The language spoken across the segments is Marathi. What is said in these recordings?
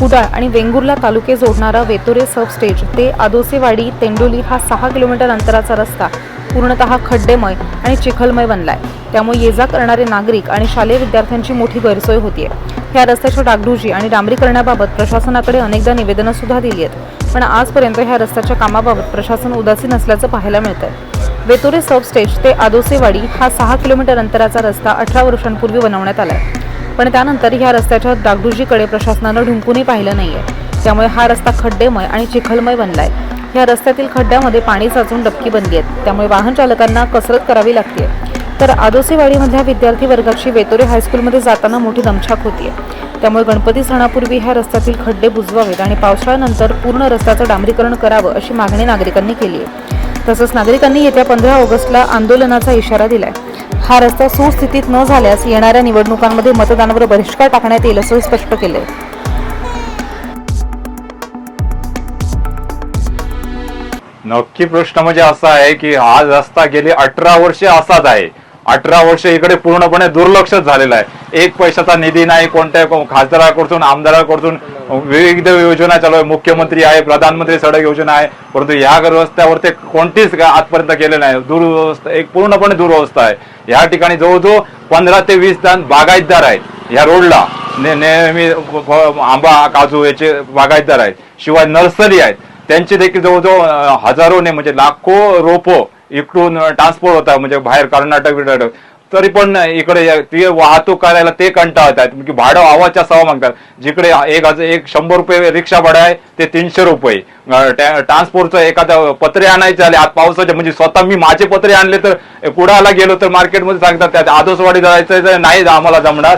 कुडाळ आणि वेंगुर्ला तालुके जोडणारा वेतोरे सब स्टेज ते आदोसेवाडी तेंडोली हा सहा किलोमीटर अंतराचा रस्ता. पूर्णतः खड्डेमय आणि चिखलमय बनलाय. त्यामुळे ये जा करणारे नागरिक आणि शालेय विद्यार्थ्यांची मोठी गैरसोय होतीये. ह्या रस्त्याच्या डागडुजी आणि डांबरीकरणाबाबत प्रशासनाकडे अनेकदा निवेदनं सुद्धा दिली आहेत. पण आजपर्यंत ह्या रस्त्याच्या कामाबाबत प्रशासन उदासीन असल्याचं पाहायला मिळतंय. वेतोरे सब स्टेज ते आदोसेवाडी हा सहा किलोमीटर अंतराचा रस्ता अठरा वर्षांपूर्वी बनवण्यात आलाय. पण त्यानंतर ह्या रस्त्याच्या डागडुजीकडे प्रशासनानं ढुंकूनही पाहिलं नाहीये. त्यामुळे हा रस्ता खड्डेमय आणि चिखलमय बनलाय. ह्या रस्त्यातील खड्ड्यामध्ये पाणी साचून डबकी बनली आहेत. त्यामुळे वाहन चालकांना कसरत करावी लागते तर आदोसेवाडीमधल्या विद्यार्थी वर्गाची वेतोरे हायस्कूलमध्ये जाताना मोठी दमछाक होतीये. त्यामुळे गणपती सणापूर्वी ह्या रस्त्यातील खड्डे बुजवावेत आणि पावसाळ्यानंतर पूर्ण रस्त्याचं डांबरीकरण करावं अशी मागणी नागरिकांनी केली आहे तसंच नागरिकांनी येत्या पंधरा ऑगस्टला आंदोलनाचा इशारा दिलाय. हा रस्ता सुस्थितीत न झाल्यास येणाऱ्या निवडणुकांमध्ये मतदानावर बहिष्कार टाकण्यात येईल असं स्पष्ट केलंय. नक्की प्रश्न म्हणजे असा आहे की हा रस्ता गेली अठरा वर्षे असाच आहे. अठरा वर्ष इकडे पूर्णपणे दुर्लक्षच झालेला आहे. एक पैशाचा निधी नाही कोणत्या खासदाराकडून आमदाराकडून विविध योजना चालू आहे. मुख्यमंत्री आहे प्रधानमंत्री सडक योजना आहे. परंतु या रस्त्यावर ते कोणतीच आजपर्यंत केले नाही. दुर्व्यवस्था एक पूर्णपणे दुर्व्यवस्था आहे. या ठिकाणी जवळजवळ पंधरा ते वीस जण बागायतदार आहेत. या रोडला ने- नेहमी आंबा काजू याचे बागायतदार आहेत. शिवाय नर्सरी आहेत. त्यांचे देखील जवळजवळ हजारोने म्हणजे लाखो रोपं इकडून ट्रान्सपोर्ट होतात म्हणजे बाहेर कर्नाटक बिर्नाटक तरी पण इकडे ते वाहतूक करायला ते कंटाळत आहेत की भाडं आवाच्या सवा मागतात. जिकडे एक हजार एक शंभर रुपये रिक्षा भाडं आहे ते तीनशे रुपये. ट्रान्सपोर्टचं एखादं पत्रे आणायचे आले आज पावसाचे म्हणजे स्वतः मी माझे पत्रे आणले तर कुडाला गेलो तर मार्केटमध्ये सांगतात त्यात आदोसवाडी जायचं तर नाही आम्हाला जमणार.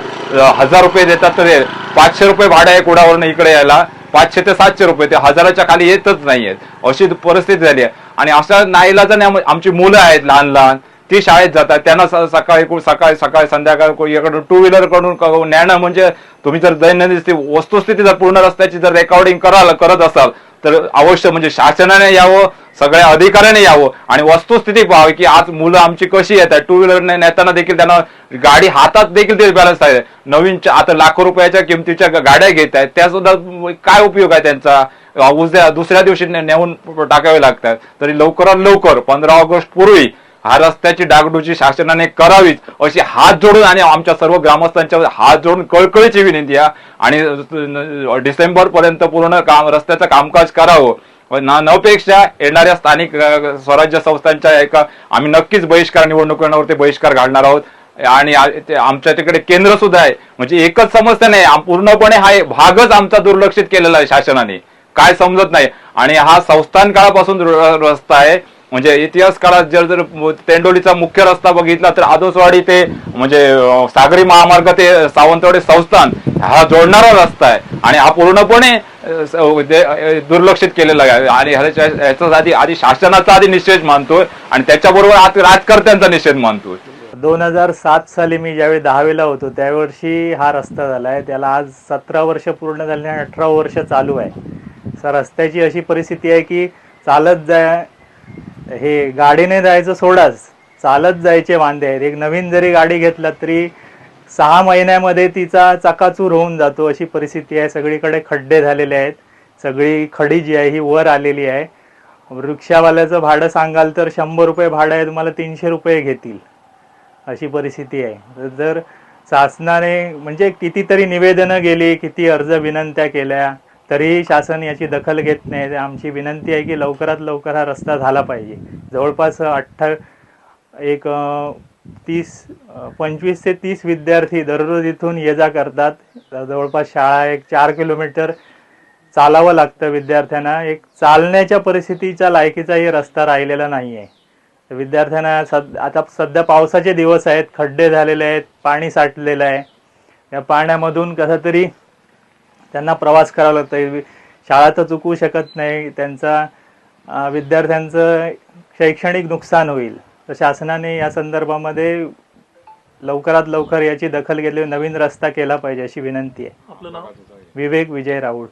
हजार रुपये देतात तर पाचशे रुपये भाडं आहे कुडावरून इकडे यायला. पाचशे ते सातशे रुपये. ते हजाराच्या खाली येतच नाहीयेत. अशी परिस्थिती झाली आहे. आणि अशा नाईलाजाने आम- आमची मुलं आहेत लहान लहान ती शाळेत जातात. त्यांना सकाळी को- सकाळी सकाळी संध्याकाळी को- इकडून टू व्हीलरकडून नेणं म्हणजे तुम्ही जर दैनंदिन वस्तुस्थिती जर पूर्ण रस्त्याची जर रेकॉर्डिंग कराल करत असाल तर अवश्य म्हणजे शासनाने यावं सगळ्या अधिकाऱ्याने यावं आणि वस्तुस्थिती पाहावी की आज मुलं आमची कशी येत आहे टू व्हीलर नेताना देखील त्यांना गाडी हातात देखील ते बॅलन्स आहे. नवीन आता लाखो रुपयाच्या किमतीच्या गाड्या घेत आहेत. त्या सुद्धा काय उपयोग आहे त्यांचा? उद्या दुसऱ्या दिवशी नेऊन टाकावे लागतात. तरी लवकरात लवकर पंधरा ऑगस्ट पूर्वी हा रस्त्याची डागडुजी शासनाने करावीच अशी हात जोडून आणि आमच्या सर्व ग्रामस्थांच्या हात जोडून कळकळीची विनंती आहे. आणि डिसेंबर पर्यंत पूर्ण काम रस्त्याचं कामकाज करावं. ना नपेक्षा येणाऱ्या स्थानिक स्वराज्य संस्थांच्या एका आम्ही नक्कीच बहिष्कार निवडणुकांवरती बहिष्कार घालणार आहोत. आणि आमच्या तिकडे केंद्र सुद्धा आहे. म्हणजे एकच समस्या नाही पूर्णपणे हा भागच आमचा दुर्लक्षित केलेला आहे शासनाने. काय समजत नाही. आणि हा संस्थान काळापासून रस्ता आहे. म्हणजे इतिहास काळात जर जर तेंडोलीचा मुख्य रस्ता बघितला तर आदोसवाडी ते म्हणजे सागरी महामार्ग ते सावंतवाडी संस्थान हा जोडणारा रस्ता आहे. आणि हा पूर्णपणे दुर्लक्षित केलेला आहे. आणि ह्याच्या ह्याचा आधी आधी शासनाचा आधी निषेध मानतोय आणि त्याच्याबरोबर आज राजकर्त्यांचा निषेध मानतोय. दोन हजार सात साली मी ज्यावेळी दहावीला होतो त्यावर्षी हा रस्ता झाला आहे. त्याला आज सतरा वर्ष पूर्ण झाले आणि अठरा वर्ष चालू आहे. सर रस्त्याची अशी परिस्थिती आहे की चालत जाय हे गाडीने जायचं सोडाच. चालत जायचे वांदे आहेत. एक नवीन जरी गाडी घेतला तरी सहा महिन्यामध्ये तिचा चकाचूर होऊन जातो अशी परिस्थिती आहे. सगळीकडे खड्डे झालेले आहेत. सगळी खडी जी आहे ही वर आलेली आहे. रिक्षावाल्याचं भाडं सांगाल तर शंभर रुपये भाडं आहे. तुम्हाला तीनशे रुपये घेतील. अशी परिस्थिती आहे. जर शासनाने म्हणजे कितीतरी निवेदनं गेली किती अर्ज विनंत्या केल्या तरीही शासन याची दखल घेत नाही. आमची विनंती आहे की लवकरात लवकर हा रस्ता झाला पाहिजे. जवळपास अठ्ठा एक तीस पंचवीस ते तीस विद्यार्थी दररोज इथून ये जा करतात. तर जवळपास शाळा एक चार किलोमीटर चालावं लागतं विद्यार्थ्यांना. एक चालण्याच्या परिस्थितीच्या लायकीचाही रस्ता राहिलेला नाही आहे तर विद्यार्थ्यांना सद आता सध्या पावसाचे दिवस आहेत. खड्डे झालेले आहेत. पाणी साठलेलं आहे. या पाण्यामधून कसं तरी त्यांना प्रवास करावा लागतं. शाळा तर चुकवू शकत नाही. त्यांचा विद्यार्थ्यांचं शैक्षणिक नुकसान होईल. तर शासनाने या संदर्भामध्ये लवकरात लवकर याची दखल घेतली. नवीन रस्ता केला पाहिजे अशी विनंती आहे. आपलं नाव? विवेक विजय राऊळ.